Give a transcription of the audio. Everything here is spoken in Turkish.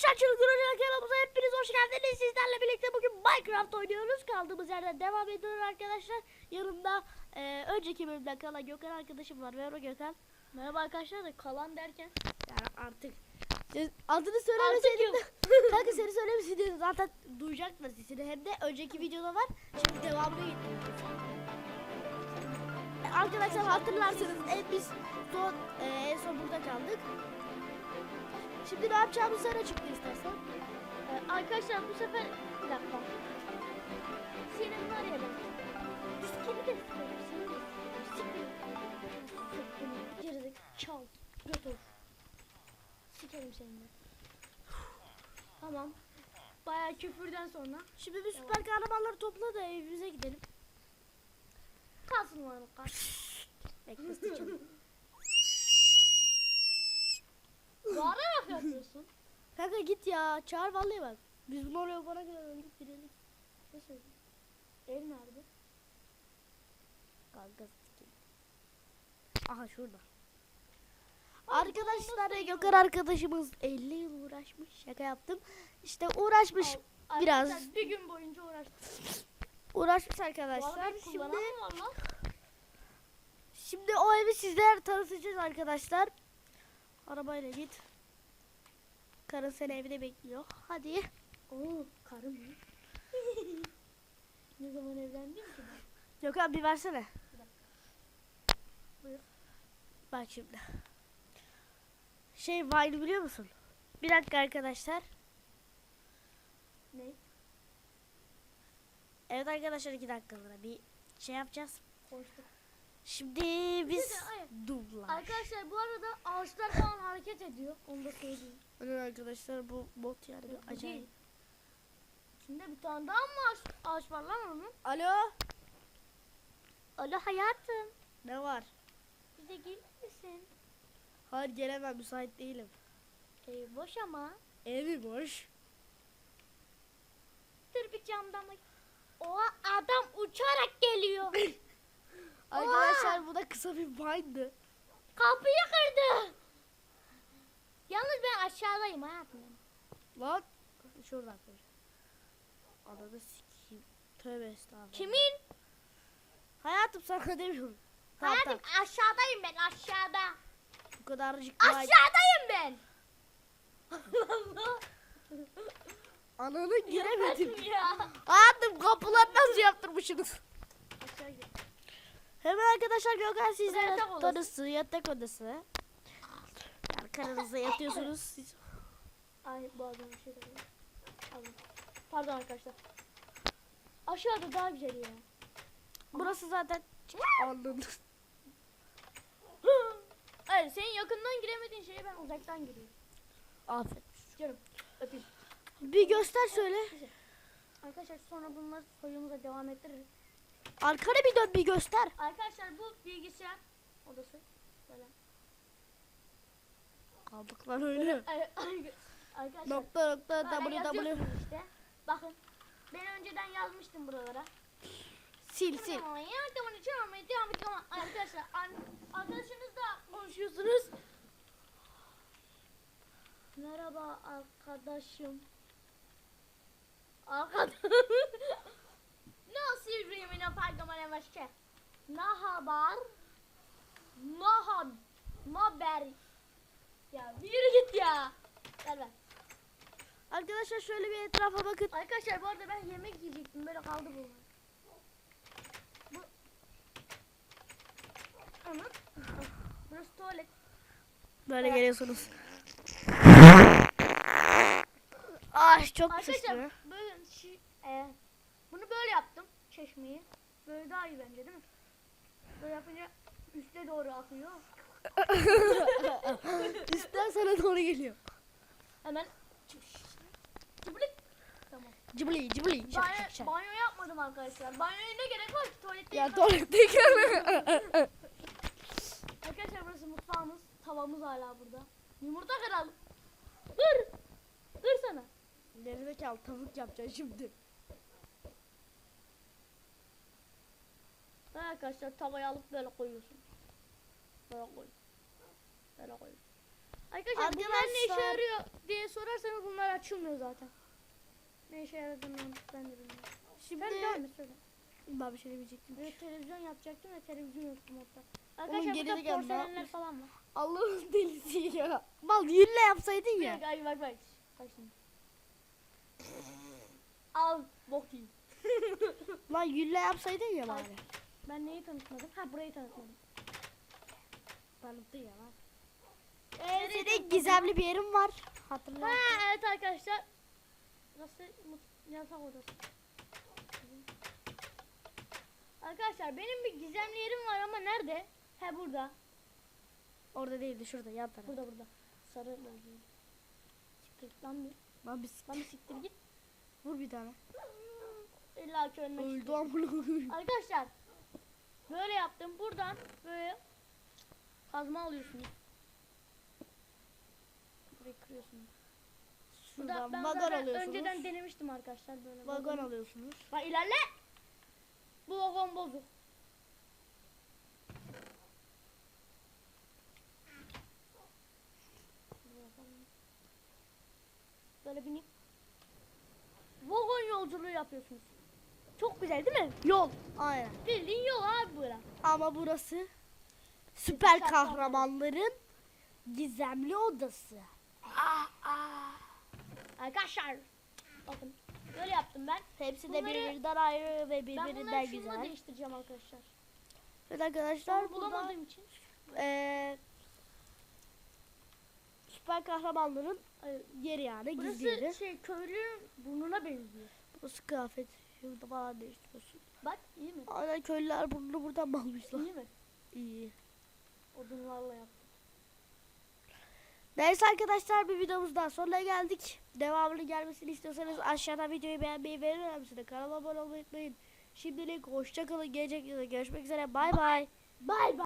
Arkadaşlar Çılgın kanalımıza hepiniz hoş geldiniz. Sizlerle birlikte bugün Minecraft oynuyoruz. Kaldığımız yerden devam ediyoruz arkadaşlar. Yanımda e, önceki bölümden kalan Gökhan arkadaşım var. Merhaba Gökhan. Merhaba arkadaşlar da kalan derken Yani artık Siz adını söylemeseydin kanka seni söylemeseydin zaten duyacaklar sesini. Hem de önceki videoda var. Şimdi devamını getiriyoruz. E, Arkadaşlar hatırlarsanız en biz son, e, en son burada kaldık. Şimdi ne yapacağımızı sen açıkla istersen. e, arkadaşlar bu sefer bir dakika. Senin var ya ben. Diskini de istiyorum. Seni de. Siktir. Siktir. Gerizek. Çal. Götür. Sikerim seni de. Tamam. Bayağı küfürden sonra Şimdi bir süper kahramanları topla da evimize gidelim. kalsın var kalsın. Bekle sıçalım. yapıyorsun. Kanka git ya çağır vallahi bak. Biz bunu oraya bana kadar öldük gidelim. Ne söyledin? Ev nerede? Kanka sikeyim. Aha şurada. Arkadaşlar Gökhan arkadaşımız 50 yıl uğraşmış. Şaka yaptım. İşte uğraşmış. Al, Biraz. arkadaşlar Bir gün boyunca. Uğraşmış Bu arkadaşlar. Şimdi şimdi o evi sizler tanıtacağız arkadaşlar. Arabayla git. Karın seni evde bekliyor. Hadi. Oo karım mı? ne zaman evlendim ki ben? Gökhan bir versene. Buyur. Bak şimdi. Şey Vine biliyor musun? Bir dakika arkadaşlar. Ne? Evet arkadaşlar iki dakikalığına bir şey yapacağız. Konuştuk. Şimdi biz dublaj. Arkadaşlar bu arada ağaçlar falan hareket ediyor. Onu da söyleyeyim. Evet arkadaşlar bu bot yani Bu acayip. İçinde bir tane daha mı ağaç, ağaç var lan onun? Alo. Alo hayatım. Ne var? Bize gelir misin? Hayır gelemem müsait değilim. Ev boş ama. Evi boş. Dur bir camdan bak. Oha adam uçarak geliyor. Arkadaşlar bu da kısa bir Vine'dı. Kapıyı kırdı. Yalnız ben aşağıdayım hayatım. Lan. Şuradan koy. Ananı sikeyim. Tövbe estağfurullah. Kimin? Hayatım sana demiyorum. Tamam, Hayatım tamam. aşağıdayım ben aşağıda. Bu kadarcık. Aşağıdayım ben. Allah. Ananı giremedim. ya. Hayatım kapılar nasıl yaptırmışsınız? Hemen arkadaşlar Gökhan sizlere yatak odası. tanısı, yatak odası. Yani karınızda yatıyorsunuz siz. Ay bazen bir şey. Pardon arkadaşlar. Aşağıda daha güzel ya. Burası zaten anladınız. Hayır senin yakından giremediğin şeye ben uzaktan giriyorum. Aferin. Canım öpeyim. Bir göster söyle. Arkadaşlar sonra bunları soyumuza devam ettiririz. Arkana bir dön bir göster. Arkadaşlar bu bilgisayar odası. Böyle. Kaldık lan öyle. Arkadaşlar Nokta nokta www. işte. Bakın. Ben önceden yazmıştım buralara. Sil sil. Arkadaşlar arkadaşınızla konuşuyorsunuz. Merhaba arkadaşım. Arkadaşım. Ne haber? Ne haber? Ne haber? Ya bir yürü git ya. Gel ver. Arkadaşlar şöyle bir etrafa bakın. Arkadaşlar bu arada ben yemek yiyecektim böyle kaldı bunlar. Bu Ama Burası tuvalet. Böyle Evet. geliyorsunuz. Ay çok Arkadaşlar böyle şey, e, bunu böyle yaptım çeşmeyi. Böyle daha iyi bence değil mi? Böyle yapınca üste doğru akıyor. Üstten sana doğru geliyor. Hemen Cıblık. Tamam. Cıbli cıbli. Şak Banyo, şak şak. banyo yapmadım arkadaşlar. Banyoya ne gerek var ki tuvalette Ya yıkanır. tuvaletteki. Arkadaşlar burası mutfağımız. Tavamız hala burada. Yumurta kıralım. Dur. Dur sana. Gerizekalı tavuk yapacaksın şimdi. Ha arkadaşlar tavayı alıp böyle koyuyorsun. Böyle koy. Böyle koy. Arkadaşlar, bunlar ne işe Arkadaşlar- yarıyor diye sorarsanız bunlar açılmıyor zaten. Ne işe yaradığını ben de bilmiyorum. Şimdi Ben devam et söyle. ben bir şey demeyecektim. Bir televizyon yapacaktım ve televizyon yoktu modda. Arkadaşlar burada porselenler falan var. Allah'ın delisi ya. Mal yülle yapsaydın ya. ay bak bak. Bak şimdi. Al bok yiyin. Lan yülle yapsaydın ya bari. Ben neyi tanıtmadım? Ha burayı tanıtmadım. Tanıttın ya lan. Ee, senin gizemli bir yerin var. Hatırla. Ha evet arkadaşlar. Burası mut- yatak odası. Arkadaşlar benim bir gizemli yerim var ama nerede? He burada. Orada değildi şurada yan taraf. Burada burada. Sarı bölge. Siktir git lan bir. Lan bir Lan bir siktir git. vur bir tane. İlla ki ölmek Öldü amına. Arkadaşlar böyle yaptım. Buradan böyle kazma alıyorsunuz. Burayı kırıyorsunuz. Şuradan ben vagon alıyorsunuz. önceden denemiştim arkadaşlar böyle. Vagon alıyorsunuz. Bak ilerle. Bu vagon bozuk. Böyle binip vagon yolculuğu yapıyorsunuz. Çok güzel değil mi? Yol. Aynen. Bildiğin yol abi bura. Ama burası süper kahramanların gizemli odası. Arkadaşlar bakın böyle yaptım ben. Hepsi de Bunları- birbirinden ayrı ve Ben birbirinden bunları şununla güzel. değiştireceğim arkadaşlar. Evet arkadaşlar burada bulamadığım için. eee süper kahramanların Ay, yeri yani gizli yeri. Burası şey köylünün burnuna benziyor. Burası kıyafet. Şurada falan değiştiriyorsun. Bak iyi mi? Aynen köylüler burnunu buradan almışlar. İyi mi? İyi. Odunlarla yaptım. Neyse arkadaşlar bir videomuzdan sonuna geldik. Devamını gelmesini istiyorsanız aşağıdan videoyu beğenmeyi ve en önemlisi de kanala abone olmayı unutmayın. Şimdilik hoşçakalın. Gelecek videoda görüşmek üzere. Bay bay. Bay bay.